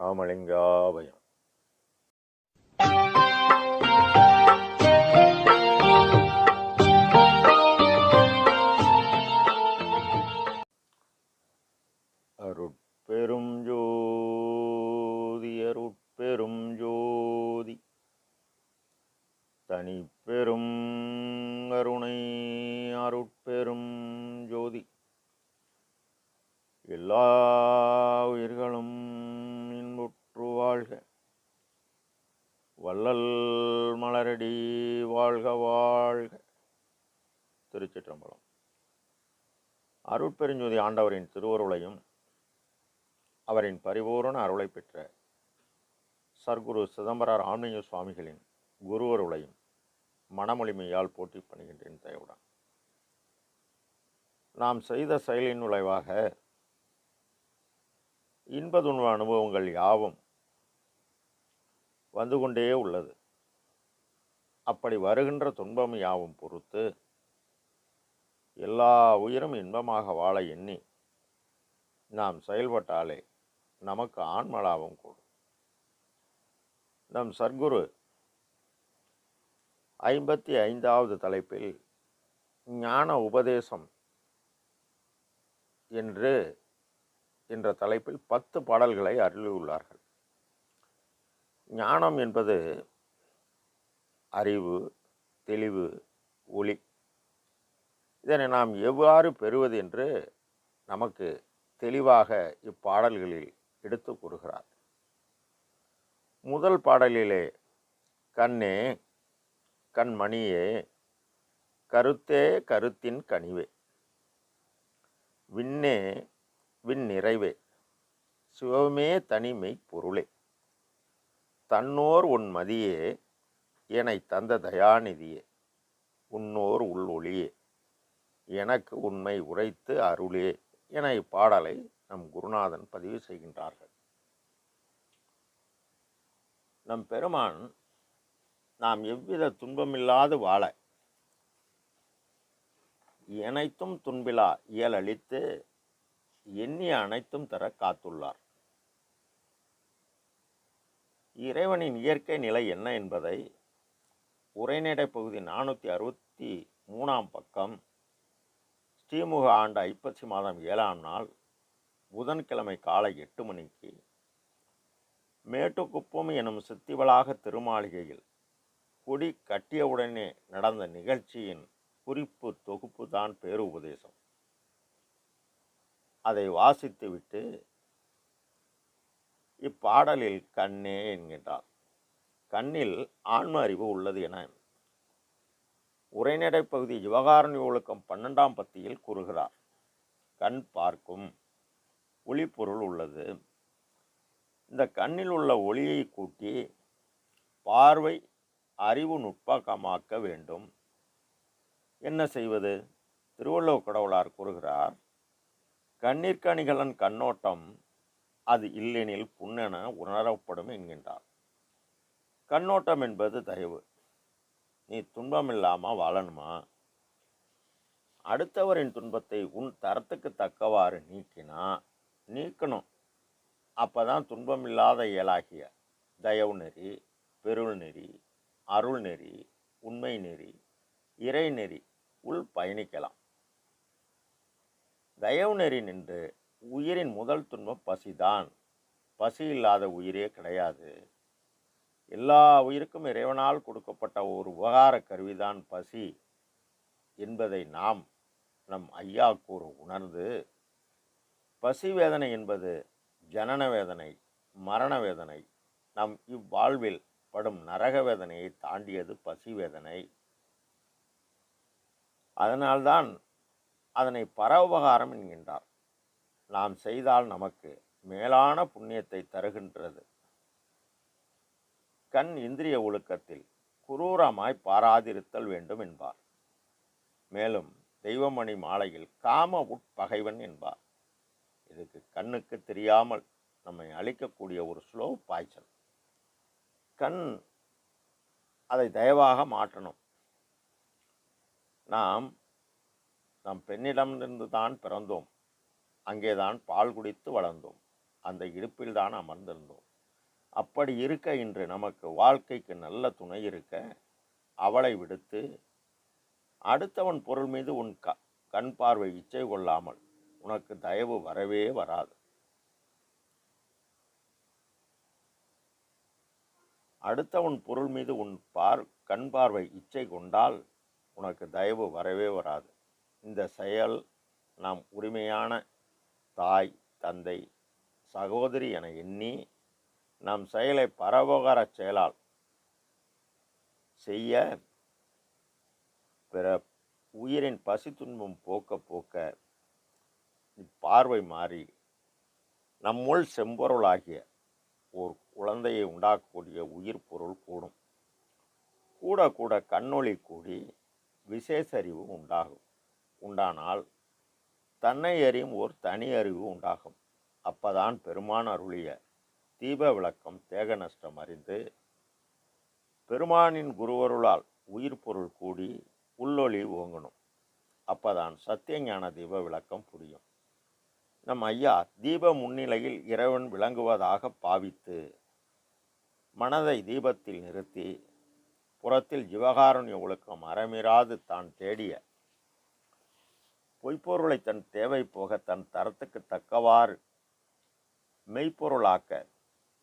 ராமலிங்காபயம். அருட்பெரும் ஜோதி அருட்பெரும் ஜோதி. தனிப்பெரும் அருணை அருட்பெரும் ஜோதி. எல்லா உயிர்கள் வாழ்க வாழ்க. திருச்சிற்றம்பலம். அருட்பெருஞ்சோதி ஆண்டவரின் திருவருளையும் அவரின் பரிபூரண அருளை பெற்ற சர்க்குரு சிதம்பரம் ராமலிங்க சுவாமிகளின் குருவருளையும் மனமொழிமையால் போட்டி பண்ணுகின்றேன் தயவுடன் நாம் செய்த செயலின் விளைவாக இன்பதுன்ப அனுபவங்கள் யாவும் வந்து கொண்டே உள்ளது. அப்படி வருகின்ற துன்பம் யாவும் பொறுத்து எல்லா உயிரும் இன்பமாக வாழ எண்ணி நாம் செயல்பட்டாலே நமக்கு ஆன்மலாபம் கூடும். நம் சர்க்குரு ஐம்பத்தி ஐந்தாவது தலைப்பில் ஞான உபதேசம் என்று என்ற தலைப்பில் பத்து பாடல்களை அருளியுள்ளார்கள். ஞானம் என்பது அறிவு தெளிவு ஒளி இதனை நாம் எவ்வாறு பெறுவது என்று நமக்கு தெளிவாக இப்பாடல்களில் எடுத்து கூறுகிறார். முதல் பாடலிலே கண்ணே கண்மணியே கருத்தே கருத்தின் கனிவே. விண்ணே விண் நிறைவே சிவமே தனிமை பொருளே. தன்னோர் உன் மதியே எனை தந்த தயாநிதியே உன்னோர் உள்ளொளியே எனக்கு உண்மை உரைத்து அருளே என இப்பாடலை நம் குருநாதன் பதிவு செய்கின்றார்கள். நம் பெருமான் நாம் எவ்வித துன்பமில்லாது வாழ அனைத்தும் துன்பிலா இயலளித்து எண்ணிய அனைத்தும் தர காத்துள்ளார். இறைவனின் இயற்கை நிலை என்ன என்பதை உரைநடை பகுதி நானூற்றி அறுபத்தி மூணாம் பக்கம். ஸ்ரீமுக ஆண்டு ஐப்பசி மாதம் ஏழாம் நாள் புதன்கிழமை காலை எட்டு மணிக்கு மேட்டுக்குப்பம் எனும் சித்திவளாக திருமாளிகையில் கொடி கட்டியவுடனே நடந்த நிகழ்ச்சியின் குறிப்பு தொகுப்பு தான் பேருபதேசம் அதை வாசித்துவிட்டு இப்பாடலில் கண்ணே என்கின்றார். கண்ணில் ஆன்ம அறிவு உள்ளது என உரைநடை பகுதி விவகாரணி ஒழுக்கம் பன்னெண்டாம் பத்தியில் கூறுகிறார். கண் பார்க்கும் ஒளிப்பொருள் உள்ளது. இந்த கண்ணில் உள்ள ஒளியை கூட்டி பார்வை அறிவு நுட்பக்கமாக்க வேண்டும். என்ன செய்வது? திருவள்ளுவர் கடவுளார் கூறுகிறார் கண்ணிற்கணிகளன் கண்ணோட்டம் அது இல்லெனில் புண்ணென உணரப்படும் என்கின்றார். கண்ணோட்டம் என்பது தயவு. நீ துன்பம் இல்லாமல் வாழணுமா? அடுத்தவரின் துன்பத்தை உன் தரத்துக்கு தக்கவாறு நீக்கினா நீக்கணும். அப்போ தான் துன்பம் இல்லாத இயலாகிய தயவு நெறி பெருள் நெறி அருள் நெறி உண்மை நெறி இறை நெறி உள் பயணிக்கலாம். தயவு நெறி நின்று உயிரின் முதல் துன்பம் பசிதான். பசி இல்லாத உயிரே கிடையாது. எல்லா உயிருக்கும் இறைவனால் கொடுக்கப்பட்ட ஒரு உபகார கருவிதான் பசி என்பதை நாம் நம் ஐயா கூறு உணர்ந்து பசி வேதனை என்பது ஜனன வேதனை மரண வேதனை நம் இவ்வாழ்வில் படும் நரக வேதனையை தாண்டியது பசி வேதனை. அதனால்தான் அதனை பரோபகாரம் என்கின்றார். நாம் செய்தால் நமக்கு மேலான புண்ணியத்தை தருகின்றது. கண் இந்திரிய ஒழுக்கத்தில் குரூரமாய் பாராதிருத்தல் வேண்டும் என்பார். மேலும் தெய்வமணி மாலையில் காம உட்பகைவன் என்பார். இதுக்கு கண்ணுக்கு தெரியாமல் நம்மை அழிக்கக்கூடிய ஒரு ஸ்லோ பாய்ச்சல். கண் அதை தயவாக மாற்றணும். நாம் நம் பெண்ணிடமிருந்து தான் பிறந்தோம். அங்கேதான் பால் குடித்து வளர்ந்தோம். அந்த இடுப்பில்தான் அமர்ந்திருந்தோம். அப்படி இருக்க இன்று நமக்கு வாழ்க்கைக்கு நல்ல துணை இருக்க அவளை விடுத்து அடுத்தவன் பொருள் மீது உன் க கண் பார்வை இச்சை கொள்ளாமல் உனக்கு தயவு வரவே வராது. அடுத்தவன் பொருள் மீது உன் பார் கண் பார்வை இச்சை கொண்டால் உனக்கு தயவு வரவே வராது. இந்த செயல் நாம் உரிமையான தாய் தந்தை சகோதரி என எண்ணி நம் செயலை பரவோகர செயலால் செய்ய பிற உயிரின் பசி துன்பம் போக்க போக்க பார்வை மாறி நம்முள் செம்பொருளாகிய ஒரு குழந்தையை உண்டாக்கக்கூடிய உயிர் பொருள் கூடும். கூட கூட கண்ணொளி கூடி விசேஷ அறிவு உண்டாகும். உண்டானால் தன்னை அறியும் ஒரு தனி அறிவு உண்டாகும். அப்பதான் பெருமான் அருளிய தீப விளக்கம் தேக நஷ்டம் அறிந்து பெருமானின் குருவருளால் உயிர் பொருள் கூடி உள்ளொளி ஓங்கணும். அப்போதான் சத்தியஞான தீப விளக்கம் புரியும். நம் ஐயா தீப முன்னிலையில் இறைவன் விளங்குவதாக பாவித்து மனதை தீபத்தில் நிறுத்தி புறத்தில் ஜிவகாருண்ய ஒழுக்கம் அறமிராது தான் தேடிய பொய்ப்பொருளை தன் தேவை போக தன் தரத்துக்கு தக்கவாறு மெய்ப்பொருளாக்க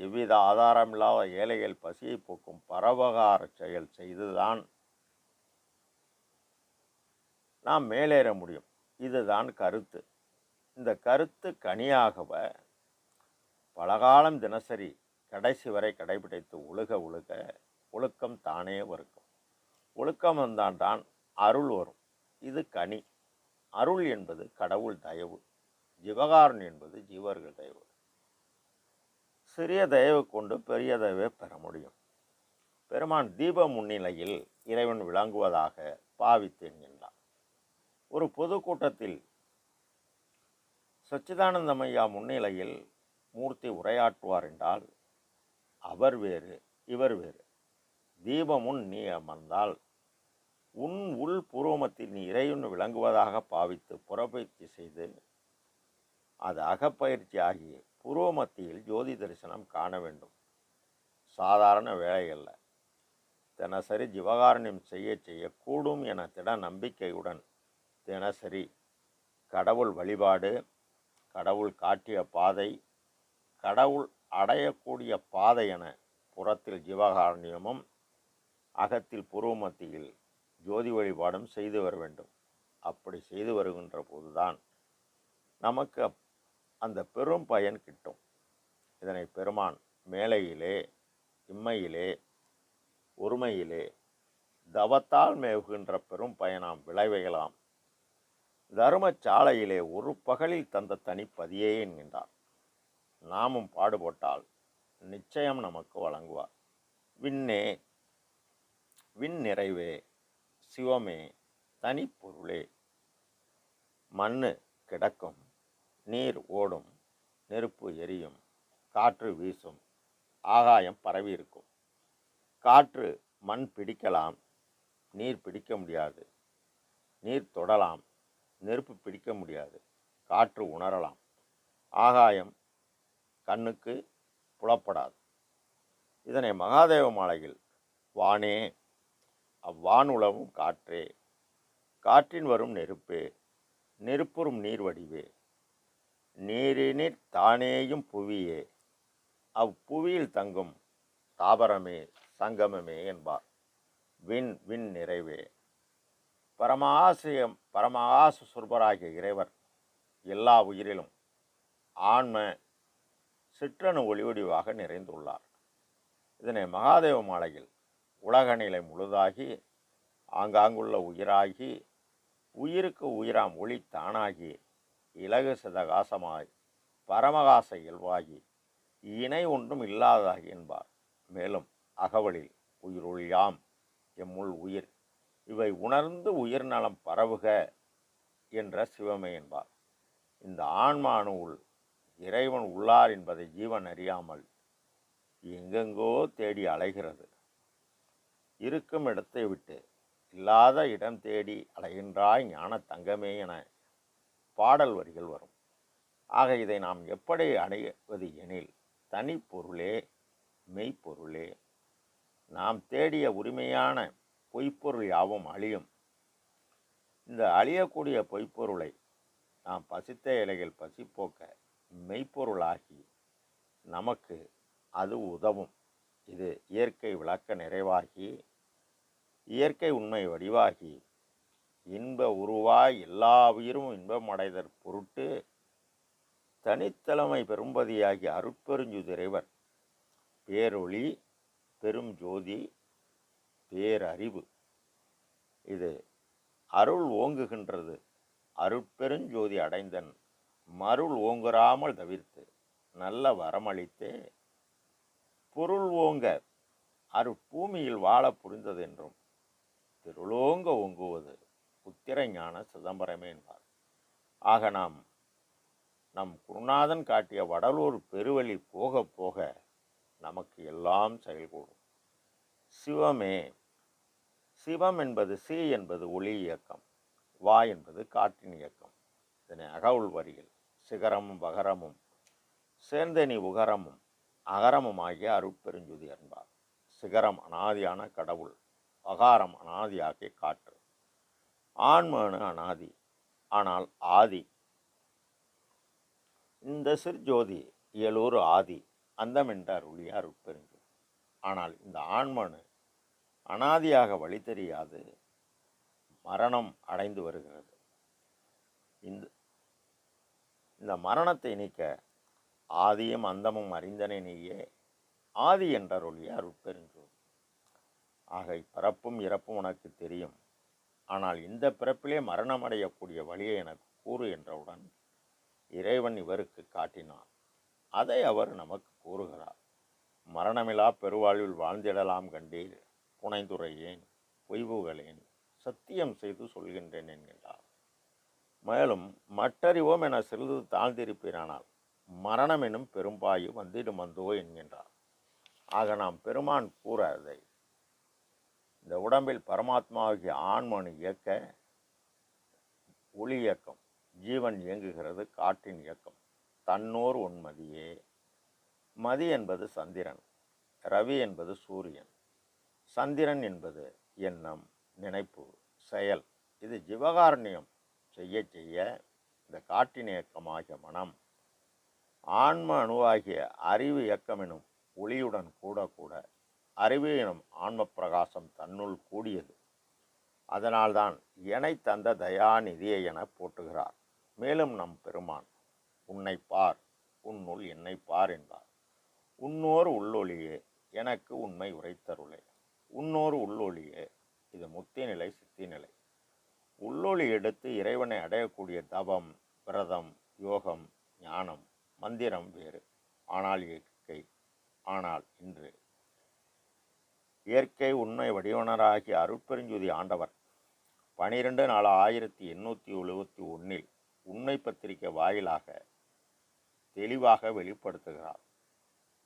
எவ்வித ஆதாரமில்லாத ஏழைகள் பசியை போக்கும் பரவகார செயல் செய்துதான் நாம் மேலேற முடியும். இதுதான் கருத்து. இந்த கருத்து கனியாகவ பலகாலம் தினசரி கடைசி வரை கடைபிடித்து ஒழுக ஒழுக ஒழுக்கம் தானே வருக்கும் ஒழுக்கம் வந்தான் தான் அருள் வரும். இது கனி. அருள் என்பது கடவுள் தயவு. ஜிவகாரன் என்பது ஜீவர்கள் தயவு. சிறிய தயவு கொண்டு பெரிய தயவை பெற முடியும். பெருமான் தீப முன்னிலையில் இறைவன் விளங்குவதாக பாவித்து என்கின்றார் ஒரு பொதுக்கூட்டத்தில் சச்சிதானந்தமையா முன்னிலையில் மூர்த்தி உரையாற்றுவார் என்றால் அவர் வேறு இவர் வேறு. தீபமுன் நீ அமர்ந்தால் உன் உள் பூர்வமத்தில் நீ இறைவன் விளங்குவதாக பாவித்து புறப்பயிற்சி செய்து அது அகப்பயிற்சி ஆகி பூர்வமத்தியில் ஜோதி தரிசனம் காண வேண்டும். சாதாரண வேலைகளில் தினசரி ஜிவகாரண்யம் செய்ய செய்யக்கூடும் என திட நம்பிக்கையுடன் தினசரி கடவுள் வழிபாடு கடவுள் காட்டிய பாதை கடவுள் அடையக்கூடிய பாதை என புறத்தில் ஜீவகாரண்யமும் அகத்தில் பூர்வமத்தியில் ஜோதி வழிபாடும் செய்து வர வேண்டும். அப்படி செய்து வருகின்ற போதுதான் நமக்கு அந்த பெரும் பயன் கிட்டும். இதனை பெருமான் மேலையிலே இம்மையிலே ஒருமையிலே தவத்தால் மேவுகின்ற பெரும் பயனாம் விளைவைகளாம் தருமச்சாலையிலே ஒரு பகலில் தந்த தனிப்பதியே என்கின்றார். நாமும் பாடுபட்டால் நிச்சயம் நமக்கு வழங்குவார். விண்ணே விண் நிறைவே சிவமே தனிப்பொருளே மண்ணு கிடக்கும். நீர் ஓடும் நெருப்பு எரியும் காற்று வீசும் ஆகாயம் பரவி இருக்கும் காற்று மண் பிடிக்கலாம் நீர் பிடிக்க முடியாது. நீர் தொடலாம் நெருப்பு பிடிக்க முடியாது காற்று உணரலாம். ஆகாயம் கண்ணுக்கு புலப்படாது. இதனை மகாதேவ மாலையில் வானே அவ்வானுலவும் காற்றே காற்றின் வரும் நெருப்பே நெருப்புறும் நீர் வடிவே நீரினிற் தானேயும் புவியே. அப்புவியில் தங்கும் தாவரமே சங்கமமே என்பார். விண் விண் நிறைவே. பரமாசியம் பரமாசு சுர்பராகிய இறைவர் எல்லா உயிரிலும் ஆன்ம சிற்றணு ஒளிவடிவாக நிறைந்துள்ளார். இதனை மகாதேவ மாலையில் உலக நிலை முழுதாகி ஆங்காங்குள்ள உயிராகி உயிருக்கு உயிராம் ஒளி தானாகி இலகு சிதகாசமாய் பரமகாச இயல்பாகி இணை ஒன்றும் இல்லாததாகி என்பார். மேலும் அகவலில் உயிருள்யாம் எம்முள் உயிர். இவை உணர்ந்து உயிர் நலம் பரவுக என்ற சிவமே என்பார். இந்த ஆன்மா அணுவுள் இறைவன் உள்ளார் என்பதை ஜீவன் அறியாமல் எங்கெங்கோ தேடி அலைகிறது. இருக்கும் இடத்தை விட்டு இல்லாத இடம் தேடி அலைகின்றாய் ஞான தங்கமே என பாடல் வரிகள் வரும். ஆக இதை நாம் எப்படி அடைவது எனில் தனிப்பொருளே மெய்ப்பொருளே நாம் தேடிய உரிமையான பொய்ப்பொருள் யாவும் அழியும். இந்த அழியக்கூடிய பொய்ப்பொருளை நாம் பசித்த இலையில் பசிப்போக்க மெய்ப்பொருளாகி நமக்கு அது உதவும். இது இயற்கை விளக்க நிறைவாகி இயற்கை உண்மை வடிவாகி இன்ப உருவாய் எல்லா உயிரும் இன்பமடைதற் பொருட்டு தனித்தலைமை பெரும்பதியாகி அருட்பெருஞ்சுதிரைவர் பேரொளி பெரும் ஜோதி பேரறிவு. இது அருள் ஓங்குகின்றது. அருட்பெருஞ்சோதி அடைந்தன் மருள் ஓங்குறாமல் தவிர்த்து நல்ல வரமளித்து பொருள் ஓங்க அருட்பூமியில் வாழ புரிந்ததென்றும் திருளோங்க ஓங்குவது புத்திர ஞான சிதம்பரமே என்பார். ஆக நாம் நம் குருநாதன் காட்டிய வடலூர் பெருவழி போக போக நமக்கு எல்லாம் செயல்கூடும். சிவமே சிவம் என்பது சி என்பது ஒளி இயக்கம் வா என்பது காற்றின் இயக்கம் இதனை அகவுள் வரியில் சிகரமும் வகரமும் சேர்ந்தனி உகரமும் அகரமும் ஆகிய அருட்பெருஞ்சுதி என்பார். சிகரம் அனாதியான கடவுள் அகாரம் அனாதியாகிய காற்று. ஆண்மனு அனாதி. ஆனால் ஆதி. இந்த சிற்ஜோதி இயலூர் ஆதி அந்தம் என்ற அருளிய அருட்பெருஞ்சோதி ஆனால் இந்த ஆண்மனு அனாதியாக வழி தெரியாது மரணம் அடைந்து வருகிறது. இந்த இந்த மரணத்தை நீக்க ஆதியும் அந்தமும் அறிந்தனே நீயே ஆதி என்றருளிய அருட்பெருஞ்சோதி ஆக பிறப்பும் இறப்பும் உனக்கு தெரியும். ஆனால் இந்த பிறப்பிலே மரணம் அடையக்கூடிய வழியை எனக்கு கூறு என்றவுடன் இறைவன் இவருக்கு காட்டினான். அதை அவர் நமக்கு கூறுகிறார். மரணமிலா பெருவாழ்வில் வாழ்ந்திடலாம் கண்டீர். புனைந்துரையேன் பொய்வுகளேன் சத்தியம் செய்து சொல்கின்றேன் என்கின்றார் மேலும் மற்றறிவோம் என சிறிது தாழ்ந்திருப்பீரானால் மரணம் எனும் பெரும்பாயு வந்திடும் வந்தோ என்கின்றார். ஆக நாம் பெருமான் கூற அதை இந்த உடம்பில் பரமாத்மாவுக்கு ஆன்மனு இயக்க ஒளி இயக்கம் ஜீவன் இயங்குகிறது காற்றின் இயக்கம். தன்னோர் உன்மதியே. மதி என்பது சந்திரன் ரவி என்பது சூரியன். சந்திரன் என்பது எண்ணம் நினைப்பு செயல். இது ஜீவகாரண்யம். செய்ய செய்ய இந்த காற்றின் இயக்கமாகிய மனம். ஆன்ம அணுவாகிய அறிவு இயக்கம் எனும் ஒளியுடன் கூட கூட அறிவு எனும் ஆன்ம பிரகாசம் தன்னுள் கூடியது. அதனால்தான் எனை தந்த தயாநிதியை என போட்டுகிறார் மேலும் நம் பெருமான் உன்னை பார் உன்னுள் என்னை பார் என்பார் உன்னோர் உள்ளொளியே எனக்கு உண்மை உரைத்தருளே. உன்னோர் உள்ளொளியே இது முத்தி நிலை சித்தி நிலை உள்ளொளி எடுத்து இறைவனை அடையக்கூடிய தவம் விரதம் யோகம் ஞானம் மந்திரம் வேறு. ஆனால் இயற்கை ஆனால் இன்று இயற்கை உண்மை வடிவனராகிய அருட்பெருஞ்சுதி ஆண்டவர் பனிரெண்டு நாலு ஆயிரத்தி எண்ணூற்றி எழுபத்தி ஒன்றில் உண்மை பத்திரிகை வாயிலாக தெளிவாக வெளிப்படுத்துகிறார்.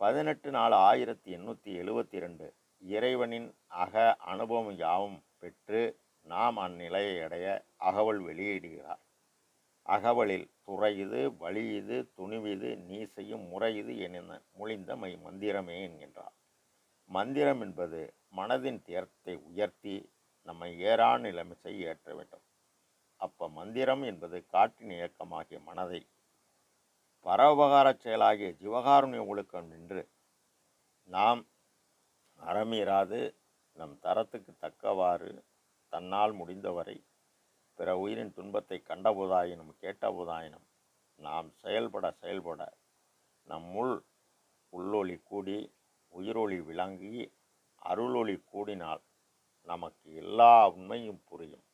பதினெட்டு நாலு ஆயிரத்தி எண்ணூற்றி எழுபத்தி ரெண்டு இறைவனின் அக அனுபவம் யாவும் பெற்று நாம் அந்நிலையை அடைய அகவல் வெளியிடுகிறார். அகவலில் துறை இது வழி இது துணிவிது நீ செய்யும் முறை இது என மொழிந்த மை மந்திரமே என்கின்றார். மந்திரம் என்பது மனதின் தேர்த்தை உயர்த்தி நம்மை ஏறா நிலைமை ஏற்ற வேண்டும். அப்போ மந்திரம் என்பது காற்றின் இயக்கமாகிய மனதை பரோபகாரச் செயலாகிய ஜீவகாருண்ய ஒழுக்கம் நின்று நாம் அறமீறாது நம் தரத்துக்கு தக்கவாறு தன்னால் முடிந்தவரை பிற உயிரின் துன்பத்தை கண்டபோதாயினும் கேட்டபோதாயினும் நாம் செயல்பட செயல்பட நம்முள் உள்ளொளி கூடி உயிரொளி விளங்கி அருளொளி கூடினால் நமக்கு எல்லா உண்மையும் புரியும்.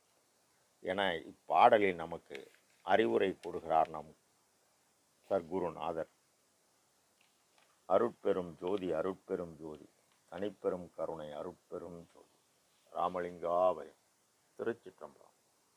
என இப்பாடலில் நமக்கு அறிவுரை கூறுகிறார் நம் சர்க்குருநாதர் அருட்பெரும் ஜோதி அருட்பெரும் ஜோதி தனிப்பெரும் கருணை அருட்பெரும் ஜோதி. ராமலிங்காவயம் திருச்சிற்றம்பலம்.